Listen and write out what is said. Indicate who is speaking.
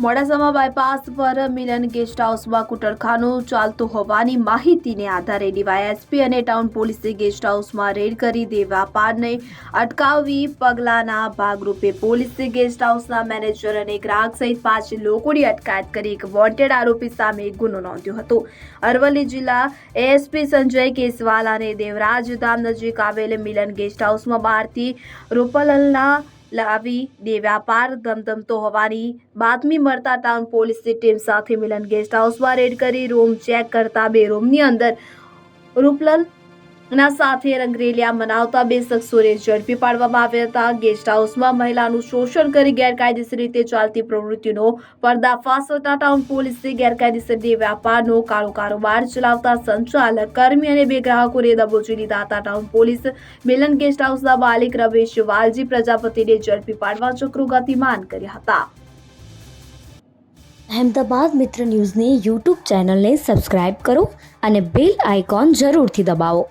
Speaker 1: મોડાસામાં બાયપાસ પર મિલન ગેસ્ટ હાઉસમાં કુટરખાનું ચાલતું હોવાની માહિતીને આધારે ડીવાયએસપી અને ટાઉન પોલીસે ગેસ્ટ હાઉસમાં રેડ કરી દેવા પારને અટકાવવી પગલાના ભાગરૂપે પોલીસે ગેસ્ટ હાઉસના મેનેજર અને ગ્રાહક સહિત પાંચ લોકોની અટકાયત કરી એક વોન્ટેડ આરોપી સામે ગુનો નોંધ્યો હતો. અરવલ્લી જિલ્લા એએસપી સંજય કેસવાલ અને દેવરાજ ધામ નજીક આવેલ મિલન ગેસ્ટ હાઉસમાં બહારથી રૂપલના લાવી દે વ્યાપાર ધમધમતો હોવાની બાતમી મળતા ટાઉન પોલીસની ટીમ સાથે મિલન ગેસ્ટ હાઉસમાં રેડ કરી રૂમ ચેક કરતા બે રૂમની અંદર રૂપલલ ના સાથે રંગરેલિયા મનાવતા બે શખ્સોને ઝડપી પાડવામાં આવ્યા હતા. ગેસ્ટ હાઉસમાં મહિલાનું શોષણ કરી ગેરકાયદેસર રીતે ચાલતી પ્રવૃત્તિનો પર્દાફાશ થતા ટાઉન પોલીસે ગેરકાયદેસર વેપારનો કાળો કારોબાર ચલાવતા સંચાલક, કર્મી અને બે ગ્રાહકોને દબોચી લીધા હતા. ટાઉન પોલીસ મિલન ગેસ્ટ હાઉસના માલિક રમેશ વાલજી પ્રજાપતિને ઝડપી પાડવા ચક્રો ગતિમાન કર્યા હતા.
Speaker 2: અહેમદાબાદ મિત્ર ન્યૂઝની યુટ્યુબ ચેનલને સબસ્ક્રાઇબ કરો અને બેલ આઇકોન જરૂરથી દબાવો.